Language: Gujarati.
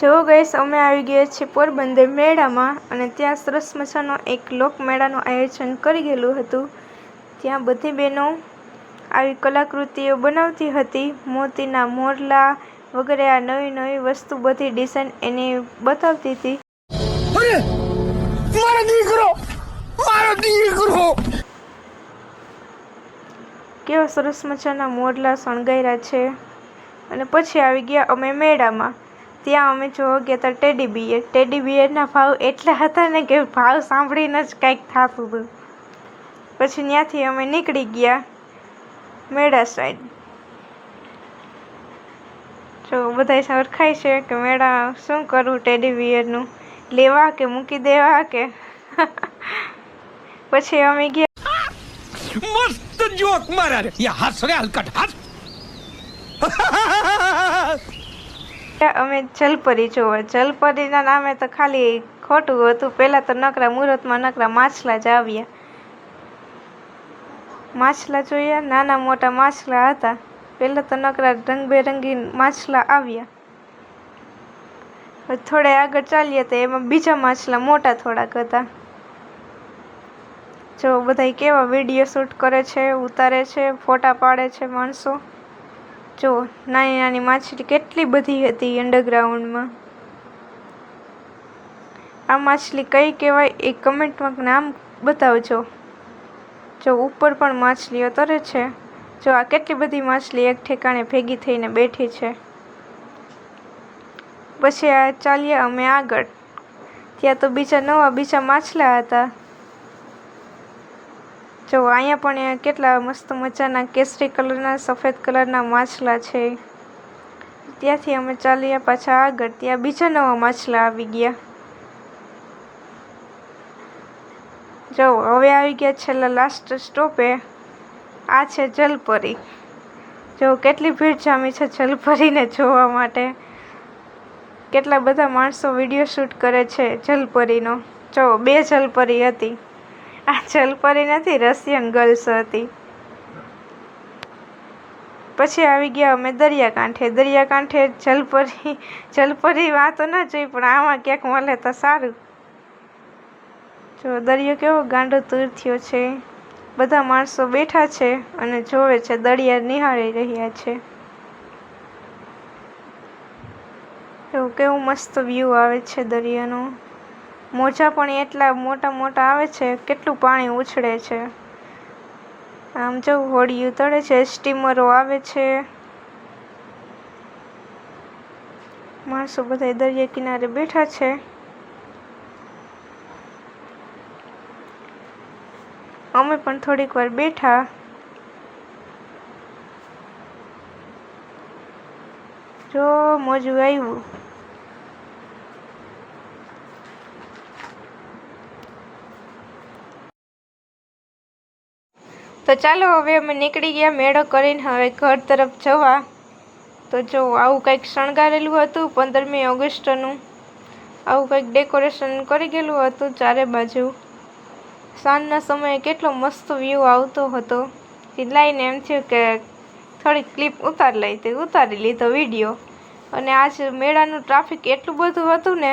જો ગઈશ અમે આવી ગયા છીએ પોરબંદર મેળામાં અને ત્યાં સરસ મજાનો એક લોકમેળાનું આયોજન કરી ગયેલું હતું. ત્યાં બધી બહેનો આવી કલાકૃતિઓ બનાવતી હતી. મોતીના મોરલા વગેરે આ નવી નવી વસ્તુ બધી ડિઝાઇન એની બતાવતી હતી. કેવા સરસ મજાના મોરલા શણગાર્યા છે. અને પછી આવી ગયા અમે મેળામાં. ત્યાં અમે જોવા ગયા હતા ટેડી બિયર ટેડી બિયરના ભાવ એટલા હતા ને કે ભાવ સાંભળીને જ કંઈક થતું હતું. પછી ત્યાંથી અમે નીકળી ગયા મેળા સાઈડ જો બધા સરખાય છે કે મેળા શું કરવું ટેડી બિયરનું લેવા કે મૂકી દેવા કે? પછી અમે ગયા. મસ્ત જોક મારા રે. યા હસ હલકટ હસ અમે જલપરી જોવા. જલપરીના નામે તો ખાલી ખોટું હતું. પહેલાં તો નકરા મુહૂર્તમાં નકરા માછલા જ આવ્યા. માછલા જોયા. નાના મોટા માછલા હતા. પહેલાં તો નકરા રંગબેરંગી માછલા આવ્યા. થોડે આગળ ચાલીએ તો એમાં બીજા માછલા મોટા થોડાક હતા. જો બધા કેવા વીડિયો શૂટ કરે છે, ઉતારે છે, ફોટા પાડે છે માણસો. જો નાની નાની માછલી કેટલી બધી હતી અંડરગ્રાઉન્ડમાં આ માછલી કઈ કહેવાય એ કમેન્ટમાં નામ બતાવજો. જો, ઉપર પણ માછલીઓ તરે છે. જો, આ કેટલી બધી માછલી એક ઠેકાણે ભેગી થઈને બેઠી છે. પછી આ ચાલ્યા અમે આગળ. ત્યાં તો બીજા નવા બીજા માછલા હતા. જો, અહીંયા પણ કેટલા મસ્ત મજાના કેસરી કલરના, સફેદ કલરના માછલા છે. ત્યાંથી અમે ચાલ્યા પાછા આગળ, ત્યાં બીજા નવા માછલા આવી ગયા. જો, હવે આવી ગયા છેલ્લા લાસ્ટ સ્ટોપે આ છે જલપરી. જો, કેટલી ભીડ જામી છે જલપરીને જોવા માટે. કેટલા બધા માણસો વીડિયો શૂટ કરે છે જલપરીનો. જો, બે જલપરી હતી. આ જલપરી નથી, રશિયન ગર્લ્સ હતી. પછી આવી ગયા અમે દરિયાકાંઠે. દરિયાકાંઠે જલપરી જલપરી વાતો ન જોઈ, પણ આમાં ક્યાંક મળે તો સારું. જો દરિયો કેવો ગાંડો તૂર થયો છે. બધા માણસો બેઠા છે અને જોવે છે દરિયા નિહાળી રહ્યા છે. એવું કેવું મસ્ત વ્યૂ આવે છે દરિયાનો. મોજા પણ એટલા મોટા મોટા આવે છે, કેટલું પાણી ઉછળે છે. આમ જો હોડી તળે છે, સ્ટીમરો આવે છે. માણસો બધા દરિયા કિનારે બેઠા છે. અમે પણ થોડીક વાર બેઠા. જો મોજું આવ્યું. તો ચાલો હવે અમે નીકળી ગયા મેળો કરીને હવે ઘર તરફ જવા. તો જો આવું કંઈક શણગારેલું હતું પંદરમી ઓગસ્ટનું. આવું કંઈક ડેકોરેશન કરી ગયેલું હતું ચારે બાજુ. સાંજના સમયે કેટલો મસ્ત વ્યૂ આવતો હતો. લાઈને એમ થયું કે થોડીક ક્લિપ ઉતારી લઈ તે ઉતારી લીધો વીડિયો અને આજ મેળાનું ટ્રાફિક એટલું બધું હતું ને